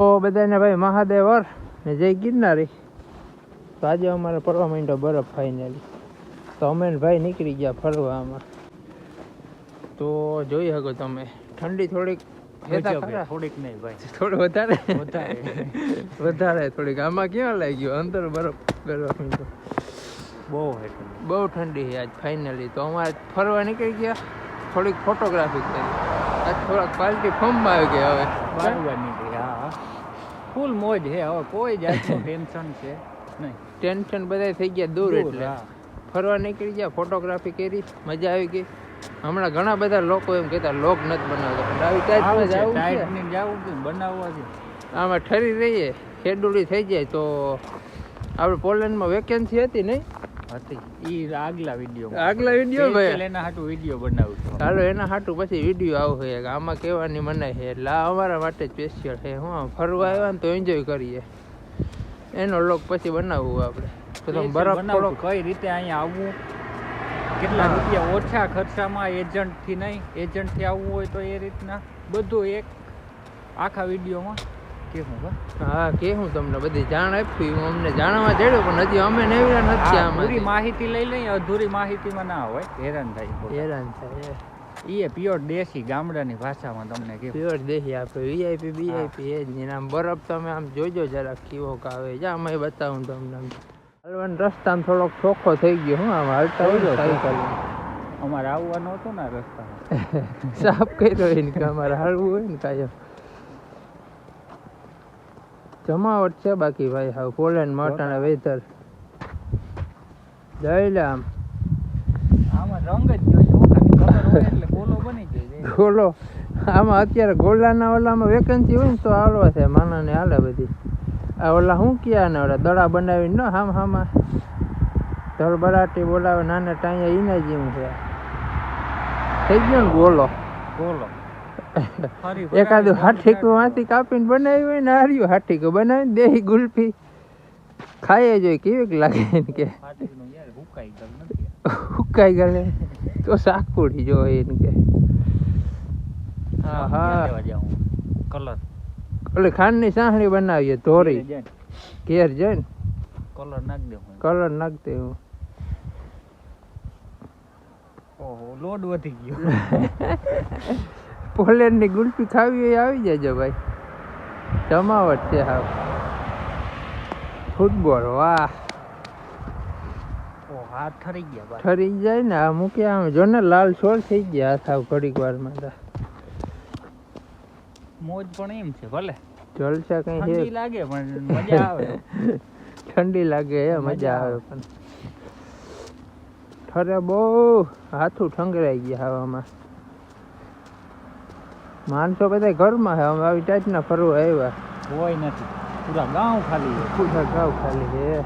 તો બધાને ભાઈ મહાદેવ હર ને જય ગિરનારી. તો આજે અમારે ફરવા માંડ્યો બરફ ફાઇનલી તો અમે ભાઈ નીકળી ગયા ફરવા આમાં તો જોઈ શકો તમે ઠંડી થોડીક થોડીક નહીં ભાઈ. થોડું વધારે? વધારે. વધારે થોડીક. આમાં ક્યાં લાગ્યું? અંદર બરફ બરફ બહુ બહુ ઠંડી છે આજ ફાઇનલી તો અમારે ફરવા નીકળી ગયા. થોડીક ફોટોગ્રાફી કરી. આજ થોડાક ક્વોલિટી ફોર્મમાં આવી ગયા હવે. બારવા નીકળી હા ફૂલ મોજ છે હવે કોઈ જાતનું ટેન્શન છે નહીં. ટેન્શન બધા થઈ ગયા દૂર એટલે. ફરવા નીકળી ગયા ફોટોગ્રાફી કરી મજા આવી ગઈ. હમણાં ઘણા બધા લોકો એમ કહેતા લોક નથી બનાવતા. પણ આવી છે જવું છે. ટાઈટ ને જાવું છે બનાવવા છે. આમાં ઠરી રહીએ શેડ્યુલી થઈ જાય તો. આપણે પોલેન્ડમાં વેકેન્સી હતી નહીં? હતી. ઈ આગલા વીડિયો આગલા વીડિયો ભાઈ. એના હાટુ વીડિયો બનાવું છું. એના હાટું પછી વીડિયો આવશે આમાં કહેવાની મનાય છે એટલે અમારા માટે સ્પેશિયલ છે. હું ફરવા આવ્યા ને તો એન્જોય કરીએ. એનો લોક પછી બનાવવું આપણે. તો તમે બરફ બનાવું કઈ રીતે અહીંયા આવવું? કેટલા રૂપિયા ઓછા ખર્ચામાં એજન્ટથી નહીં? એજન્ટથી આવવું હોય તો એ રીતના. બધું એક આખા વિડીયોમાં કેવું કા હા કે હું તમને બધી જાણ આપી હું અમને જાણવા જડ્યું પણ હજી અમે નેવ્યા નથી આમાં પૂરી માહિતી લઈ લઈએ અધૂરી માહિતીમાં ના હોય હેરાન થાય હેરાન થાય એ. પ્યોર દેશી ગામડાની ભાષામાં તમને કે પ્યોર દેશી આપે વીઆઈપી બીઆઈપી એ જ બરફ તમે આમ જોજો જરાક કેવો આવે. જા અમે બતાવું તમને હાલવાનો રસ્તામાં થોડોક ચોખ્ખો થઈ ગયો હું આમ હાલતા હોય સાયકલ અમારે આવવાનું હતું ને રસ્તા સાફ કર્યો એને કે અમારે હાલવું હોય ને કાયમ જમાવટ છે બાકી ભાઈ હાવ પોલેન્ડ માટાના વેધર જઈ લે આમ. આમાં રંગ જ હો, ગોલો આમાં અત્યારે ગોલાના ઓલામાં વેકેન્સી હોય ને તો હાલવા છે માનાને હાલે બધી. આ ઓલા શું ક્યાં ને ઓલા દડા બનાવીને ન હામ હામાં? ધળબડાટી બોલાવે નાના ટાઈયા ઈના જેવું છે. થઈ ગયો ને ગોલો? ફરી એકાદું હાઠીકું માંથી કાપીને બનાવ્યું હોય ને હાર્યું હાઠીકું બનાવીને દેહી ગુલ્ફી. ખાઈએ જોઈએ કેવીક લાગે ને કે? હુકાઈ ગલે તો શાકપુડી જો ને કે. હા હા? કલર. એટલે ખાંડની સાંહળી બનાવીએ ધોરી. ઘેર જઈને. કલર નાખ કલર નાખતી હું. ઓહો લોડ વધી ગયો. પોલેન્ડની ગુલ્ફી ખાવી હોય આવી જજો ભાઈ. જમાવટ છે હા ફૂટબોલ વાહ. હાથ ઠરી ગયા ઠરી જાય ને આ મૂક્યા આમ. જો ને લાલ છોડ થઈ ગયા હાથ આવ ઘડીક વારમાં તો. મોજ પણ એમ છે ભલે. જલસા કઈ ઠંડી લાગે પણ મજા આવે. ઠંડી લાગે એ મજા મજા આવે. પણ. ઠરે બહુ. હાથું ઠંગરાઈ ગયા હવામાં. માણસો બધા ઘરમાં છે અમે આવી ટાઈપના ફરવા આવ્યા. હોય નથી. પૂરા ગાંવ ખાલી છે. પૂછા ગાવ ખાલી છે.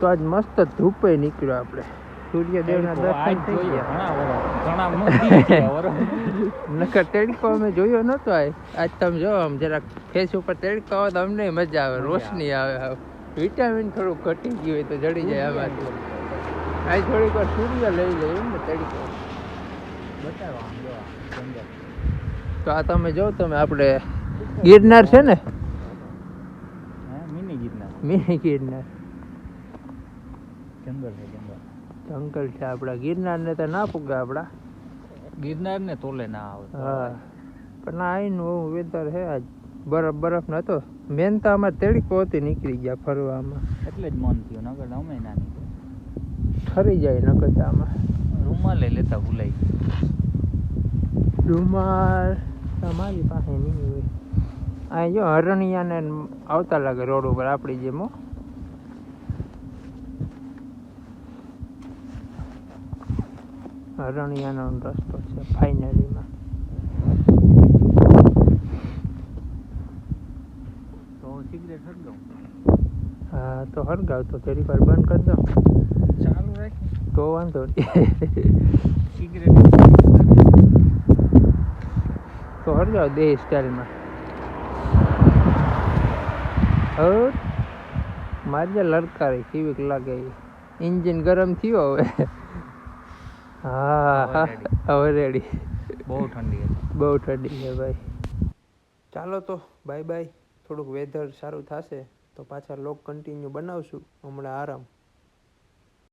તો આજ મસ્ત ધૂપે નીકળ્યો આપણે. સૂર્યદેવના દર્શન થઈ જોયો ગયા. નકર તડકો અમે જોયો નતો આજ તમે જો આમ જરાક ફેસ ઉપર તડકો આવે તો અમને મજા આવે રોશની આવે. વિટામિન થોડુંક ઘટી ગયું હોય તો જડી જાય આમાંથી. આજ થોડીક વાર સૂર્ય લઈ લે એમ ને તડકો. બતાવો આમ જો. તો આ તમે જો તમે આપણે ગિરનાર છે ને? હે, મિની ગિરનાર. મિની ગિરનાર. જંગલ છે જંગલ. જંગલ છે આપણા. ગિરનાર ને તો ના પૂગે આપણા. ગિરનાર ને તોલે ના આવે હા. પણ આઈનું વેધર છે આજ બરફ બરફ નતો મેન તો અમારે તેડકો હતી નીકળી ગયા ફરવામાં. એટલે જ મન થયું નગર અમે ના. ઠરી જાય નગર આમાં. રૂમાલે લેતા ભૂલાઈ ગયું. રૂમાલ તમારી પાસે નહીં હોય અહીં જો હરણિયાને આવતા લાગે રોડ ઉપર આપણી જેમ હો. હરણિયાનો રસ્તો છે ફાઇનલીમાં તો સિગરેટ હરગાઉં હા તો હરગાવ તો થોડી વાર બંધ કરી દો ચાલુ રાખી તો વાંધો નહીં સિગરેટ તો હરગાવ દેહ સ્ટાઇલમાં. હવે મારી લડકારી કેવીક લાગે ઇન્જિન ગરમ થયો હવે. હા હા હવે રેડી બહુ ઠંડી બહુ ઠંડી છે ભાઈ. ચાલો તો બાય બાય થોડુંક વેધર સારું થશે તો પાછા લોક કન્ટિન્યુ બનાવશું. હમણાં આરામ.